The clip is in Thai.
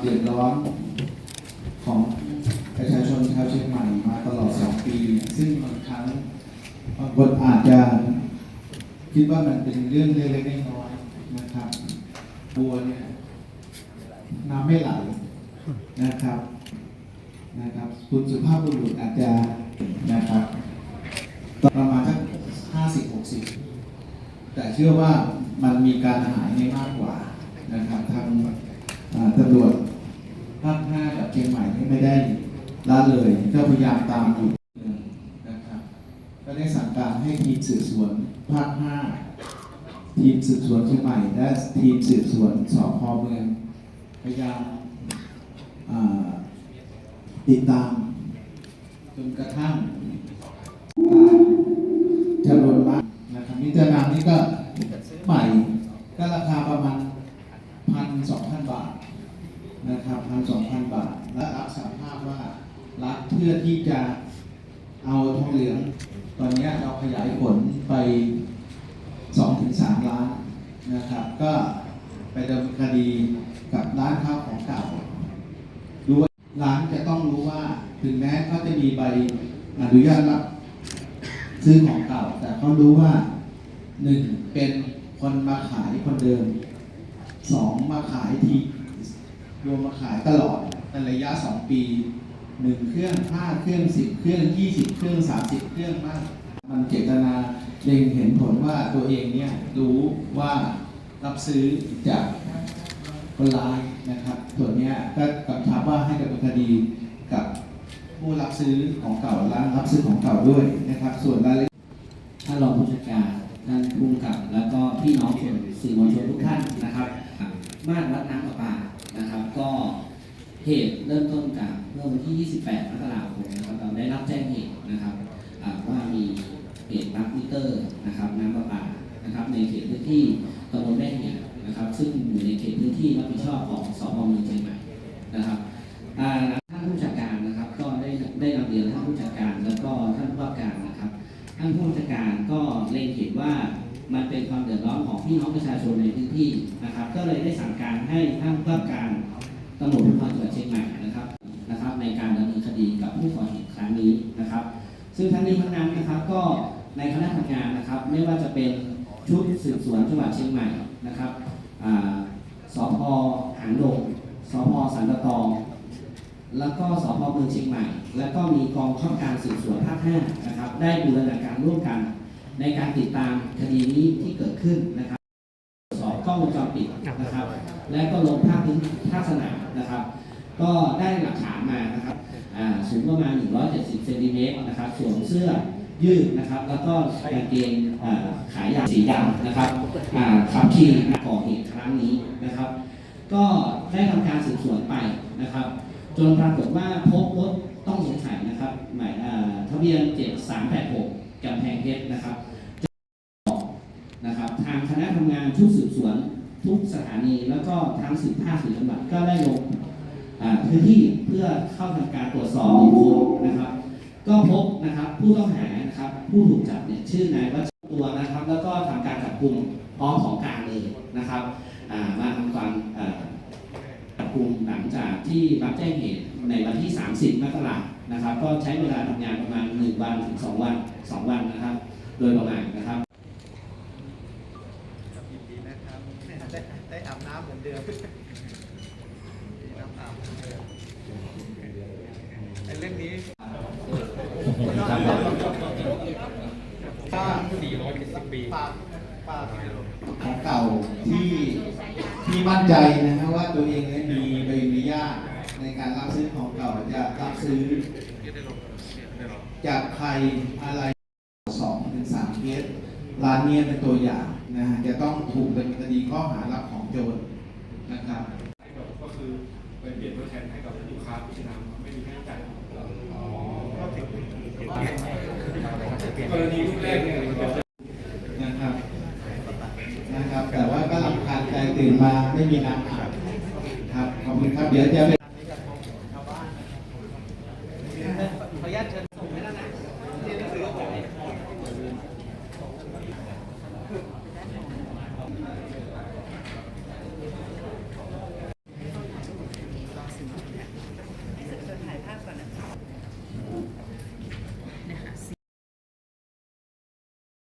เดือดร้อนของประชาชนชาวเชียงใหม่มาตลอด 2 ปี ซึ่งบางครั้งบางคนอาจจะคิดว่ามันเป็นเรื่องเล็กๆน้อยๆนะครับ บัวเนี่ยน้ำไม่ไหลนะครับนะครับ คุณสุภาพบุรุษอาจจะนะครับประมาณสักห้าสิบหกสิบแต่เชื่อว่ามันมีการหายในมากกว่านะครับทางตำรวจ เชียงใหม่นี่ไม่ได้ละเลยก็พยายามตามอยู่นะครับก็ได้สั่งการให้ทีมสืบสวนภาคห้าทีมสืบสวนเชียงใหม่ และทีมสืบสวนสพเมืองพยายามติดตามจนกระทั่งจำนวนมากนะครับนิจนามนี่ก็ใหม่ก็ราคาประมาณพันสองพันบาทนะครับพันสองพันบาท และรับสารภาพว่ารับเพื่อที่จะเอาทองเหลือง ตอนนี้เราขยายผลไป2อถึงสล้านนะครับ ก็ไปดำเนินคดีกับร้านข้าของเก่าดูว่าร้านจะต้องรู้ว่าถึงแม้เขาจะมีใบอนุญาตรับซื้อของเก่า แต่เขารู้ว่าหนึ่งเป็นคนมาขายคนเดิมสองมาขายทีรวมมาขายตลอด ในระยะ 2 ปีหนึ่งเครื่องห้าเครื่องสิบเครื่องยี่สิบเครื่องสามสิบเครื่องมาก มันเจตนาเล็งเห็นผลว่าตัวเองเนี่ยรู้ว่ารับซื้อจากคนร้ายนะครับส่วนเนี้ยก็กำชับว่าให้ดำเนินคดีกับผู้รับซื้อของเก่าร้านรับซื้อของเก่าด้วยนะครับ ส่วนรายละเอียดท่านรองผู้จัดการท่านผู้กำกับ แล้วก็พี่น้องสื่อสื่อมวลชนทุกท่านนะครับ มาตรวัดน้ำประปาก เหตุเริ่มต้นจากเมื่อวันที่ 28มกราคมนะครับเราได้รับแจ้งเหตุนะครับว่ามีเหตุรับมิเตอร์นะครับน้ำประปานะครับในเขตพื้นที่ตำบลแม่เหี่ยนะครับ ซึ่งอยู่ในเขตพื้นที่รับผิดชอบของสพเมืองเชียงใหม่นะครับท่านผู้จัดการนะครับก็ได้ได้นำเรียนท่านผู้จัดการแล้วก็ท่านผู้ว่าการนะครับท่านผู้บัญชาการก็เล็งเห็นว่ามันเป็นความเดือดร้อนของพี่น้องประชาชนในพื้นที่นะครับ ก็เลยได้สั่งการให้ท่านผู้ว่าการ ตำรวจภูธรจังหวัดเชียงใหม่นะครับนะครับ ในการดำเนินคดีกับผู้ก่อเหตุครั้งนี้นะครับ ซึ่งทั้งนี้ทั้งนั้นนะครับก็ในคณะทำงานนะครับ ไม่ว่าจะเป็นชุดสืบสวนจังหวัดเชียงใหม่นะครับอ่าสพหางดงสพสันตะตอง แล้วก็สพเมืองเชียงใหม่ แล้วก็มีกองข้าการสืบสวนภาค5นะครับ ได้บูรณาการร่วมกัน ในการติดตามคดีนี้ที่เกิดขึ้นนะครับ และก็ลงภาพพื้นภาพสนามนะครับ ก็ได้หลักฐานมานะครับสูงประมาณ 170 เซนติเมตรนะครับสวมเสื้อยืดนะครับ แล้วก็กางเกงขายาวสีดำนะครับขับขี่ก่อเหตุครั้งนี้นะครับ ก็ได้ทำการสืบสวนไปนะครับ จนปรากฏว่าพบรถต้องสงสัยนะครับหมายอ่าทะเบียน 7386กำแพงเพชรนะครับนะครับ ทางคณะทำงานชุดสืบสวน ทุกสถานีแล้วก็ทางสืบภาคสืบจังหวัดก็ได้ลงพื้นที่เพื่อเข้าทำการตรวจสอบบุคคลนะครับ ก็พบนะครับผู้ต้องหานะครับผู้ถูกจับเนี่ยชื่อนายวัชตัวนะครับ แล้วก็ทำการจับกลุ่มพร้อมของกลางเลยนะครับมาทำการจับกลุ่มหลังจากที่รับแจ้งเหตุในวันที่ 30 มกราคมนะครับ ก็ใช้เวลาทำงานประมาณ 1 วันถึง 2 วัน 2 วันนะครับ โดยประมาณนะครับ ยินดีนะครับ ได้ได้อาบน้ำเหมือนเดิมน้ำอาบเหมือนเดิมไอ้เรื่องนี้ถ้า470 ปีปากปากของเก่าที่ที่มั่นใจนะฮะว่าตัวเองเนี่ยมีใบอนุญาตในการรับซื้อของเก่าจะรับซื้อ จากใครอะไรสองถึงสามเคสร้านเนี้เป็นตัวอย่างนะฮะจะต้องถูกดำเนินคดีข้อหารับของโจร นะครับก็คือไปเปลี่ยนตัวแทนให้กับลูกค้าที่นำไม่มีค่าใช้จ่ายก็ถึงกรณีรูปแรกเนี่ยนะครับนะครับ แต่ว่าก็ลำคาญใจตื่นมาไม่มีน้ำอาบครับขอบคุณครับเดี๋ยวจะ